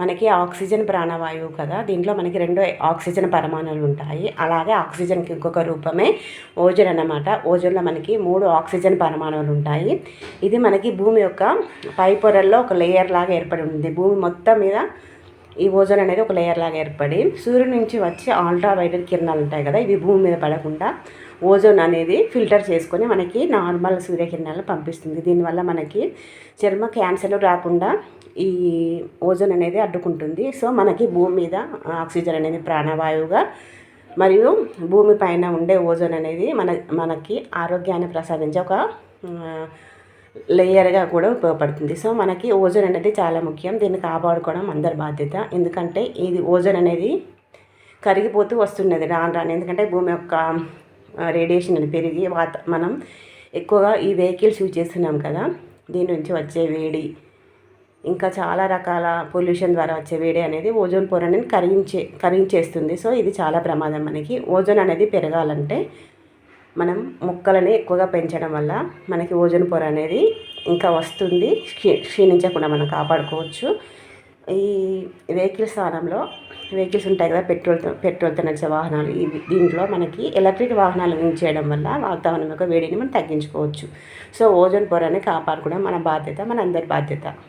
మనకి ఆక్సిజన్ ప్రాణవాయువు కదా దీంట్లో మనకి రెండు ఆక్సిజన్ పరమాణువులు ఉంటాయి. అలాగే ఆక్సిజన్కి ఇంకొక రూపమే ఓజోన్ అన్నమాట. ఓజోన్లో మనకి మూడు ఆక్సిజన్ పరమాణువులు ఉంటాయి. ఇది మనకి భూమి యొక్క పై పొరల్లో ఒక లేయర్ లాగా ఏర్పడి ఉంది. భూమి మొత్తం మీద ఈ ఓజోన్ అనేది ఒక లేయర్ లాగా ఏర్పడి సూర్యుడి నుంచి వచ్చే అల్ట్రావైలెట్ కిరణాలు ఉంటాయి కదా ఇవి భూమి మీద పడకుండా ఓజోన్ అనేది ఫిల్టర్ చేసుకొని మనకి నార్మల్ సూర్యకిరణాలను పంపిస్తుంది. దీనివల్ల మనకి చర్మ క్యాన్సర్లు రాకుండా ఈ ఓజోన్ అనేది అడ్డుకుంటుంది. సో మనకి భూమి మీద ఆక్సిజన్ అనేది ప్రాణవాయువుగా మరియు భూమి పైన ఉండే ఓజోన్ అనేది మన మనకి ఆరోగ్యాన్ని ప్రసాదించే ఒక లేయర్గా కూడా ఉపయోగపడుతుంది. సో మనకి ఓజోన్ అనేది చాలా ముఖ్యం. దీన్ని కాపాడుకోవడం అందరి బాధ్యత. ఎందుకంటే ఇది ఓజోన్ అనేది కరిగిపోతూ వస్తున్నది రాను రాను. ఎందుకంటే భూమి యొక్క రేడియేషన్ అనేది పెరిగి వాత మనం ఎక్కువగా ఈ వెహికల్స్ యూజ్ చేస్తున్నాం కదా దీని నుంచి వచ్చే వేడి ఇంకా చాలా రకాల పొల్యూషన్ ద్వారా వచ్చే వేడి అనేది ఓజోన్ పొర అనేది కరిగించే కరిగించేస్తుంది. సో ఇది చాలా ప్రమాదం మనకి. ఓజోన్ అనేది పెరగాలంటే మనం మొక్కలని ఎక్కువగా పెంచడం వల్ల మనకి ఓజోన్ పొర అనేది ఇంకా వస్తుంది. క్షీణించకుండా మనం కాపాడుకోవచ్చు. ఈ వెహికల్ స్థానంలో వెహికల్స్ ఉంటాయి కదా పెట్రోల్తో పెట్రోల్తో నడిచే వాహనాలు. ఇవి దీంట్లో మనకి ఎలక్ట్రిక్ వాహనాలు చేయడం వల్ల వాతావరణం యొక్క వేడిని మనం తగ్గించుకోవచ్చు. సో ఓజోన్ పొరని కాపాడుకోవడం మన బాధ్యత మన అందరి బాధ్యత.